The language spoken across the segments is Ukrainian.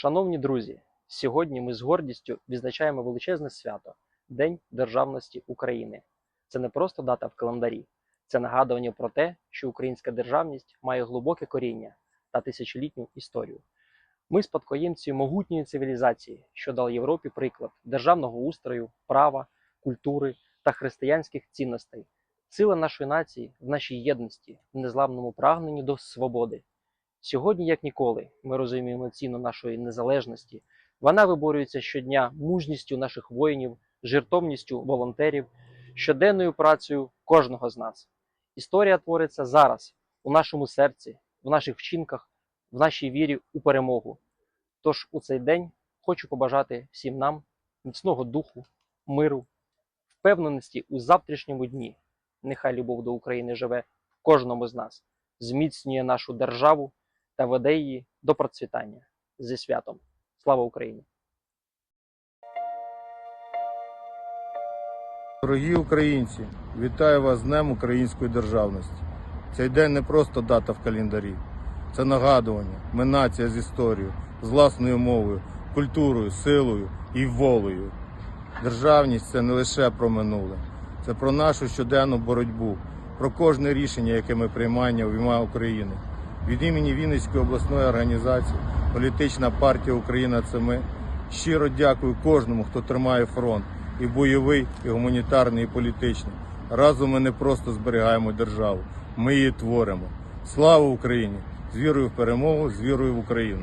Шановні друзі, сьогодні ми з гордістю відзначаємо величезне свято День Державності України. Це не просто дата в календарі, це нагадування про те, що українська державність має глибоке коріння та тисячолітню історію. Ми спадкоємці могутньої цивілізації, що дали Європі приклад державного устрою, права, культури та християнських цінностей. Сила нашої нації в нашій єдності, в незламному прагненні до свободи. Сьогодні, як ніколи, ми розуміємо ціну нашої незалежності. Вона виборюється щодня мужністю наших воїнів, жертовністю волонтерів, щоденною працею кожного з нас. Історія твориться зараз, у нашому серці, в наших вчинках, в нашій вірі у перемогу. Тож у цей день хочу побажати всім нам міцного духу, миру, впевненості у завтрашньому дні. Нехай любов до України живе в кожному з нас, зміцнює нашу державу та веде її до процвітання зі святом. Слава Україні! Дорогі українці, вітаю вас з Днем Української державності. Цей день не просто дата в календарі, це нагадування. Ми нація з історією, з власною мовою, культурою, силою і волею. Державність це не лише про минуле, це про нашу щоденну боротьбу, про кожне рішення, яке ми приймаємо в ім'я України. Від імені Вінницької обласної організації Політична партія Україна це ми. Щиро дякую кожному, хто тримає фронт і бойовий, і гуманітарний, і політичний. Разом ми не просто зберігаємо державу, ми її творимо. Слава Україні! З вірою в перемогу, з вірою в Україну.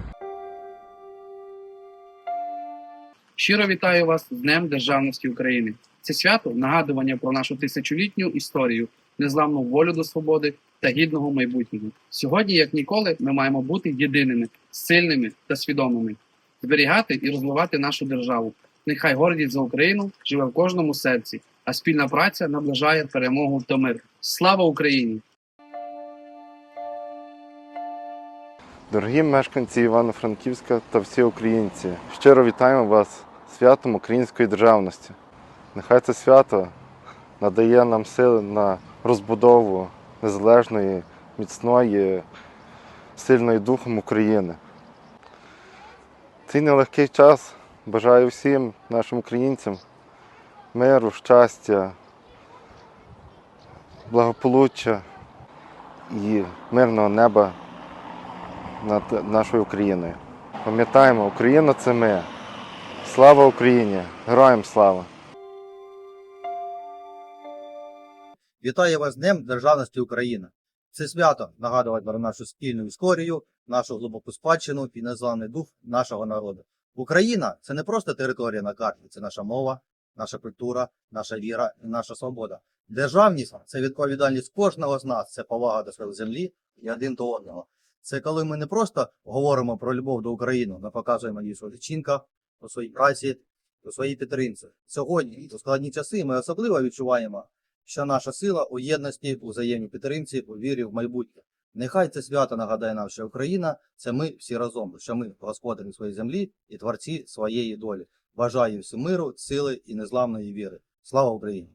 Щиро вітаю вас з Днем Державності України. Це свято нагадування про нашу тисячолітню історію, незламну волю до свободи та гідного майбутнього. Сьогодні, як ніколи, ми маємо бути єдиними, сильними та свідомими, зберігати і розвивати нашу державу. Нехай гордість за Україну живе в кожному серці, а спільна праця наближає перемогу та мир. Слава Україні! Дорогі мешканці Івано-Франківська та всі українці, щиро вітаємо вас святом української державності. Нехай це свято надає нам сили на розбудову незалежної, міцної, сильної духом України. Цей нелегкий час бажаю всім нашим українцям миру, щастя, благополуччя і мирного неба над нашою Україною. Пам'ятаємо, Україна це ми. Слава Україні! Героям слава! Вітаю вас з Днем Державності України. Це свято нагадує про нашу спільну історію, нашу глибоку спадщину і незламний дух нашого народу. Україна це не просто територія на карті, це наша мова, наша культура, наша віра і наша свобода. Державність це відповідальність кожного з нас, це повага до своєї землі і один до одного. Це коли ми не просто говоримо про любов до України, ми показуємо її своїх вчинках, у своїй праці, у своїй підтримці. Сьогодні, у складні часи, ми особливо відчуваємо що наша сила у єдності, у взаємній підтримці, у вірі в майбутнє. Нехай це свято нагадає нам, що Україна це ми всі разом, що ми господарі своєї землі і творці своєї долі. Бажаю всім миру, сили і незламної віри. Слава Україні!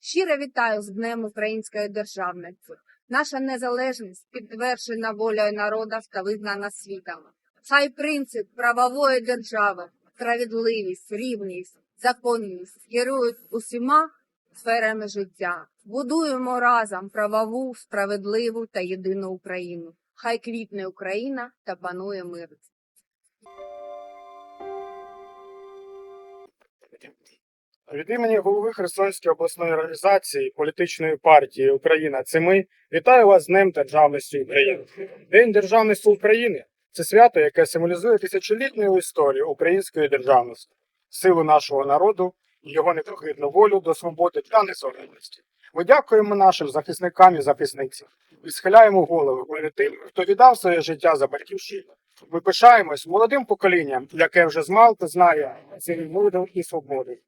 Щиро вітаю з Днем Української державності. Наша незалежність підтверджена волею народу та визнана світом. Хай принцип правової держави, справедливість, рівність, законність керують усіма сферами життя. Будуємо разом правову, справедливу та єдину Україну. Хай квітне Україна та панує мир. Від імені голови Херсонської обласної організації політичної партії Україна це ми вітаю вас з Днем Державності України. День Державності України це свято, яке символізує тисячолітню історію української державності, силу нашого народу його непохитну волю до свободи та незалежності. Ми дякуємо нашим захисникам і захисницям і схиляємо голови перед тим, хто віддав своє життя за батьківщину. Ми пишаємось молодим поколінням, яке вже змалку знає цілі миру і свободи.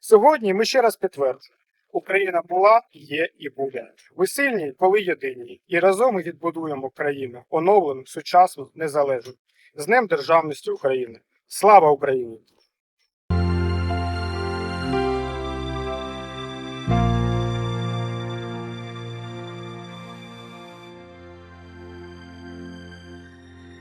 Сьогодні ми ще раз підтверджуємо, Україна була, є і буде. Ви сильні, коли єдині, і разом ми відбудуємо країну, оновлену, сучасну, незалежну. З Днем Державності України. Слава Україні!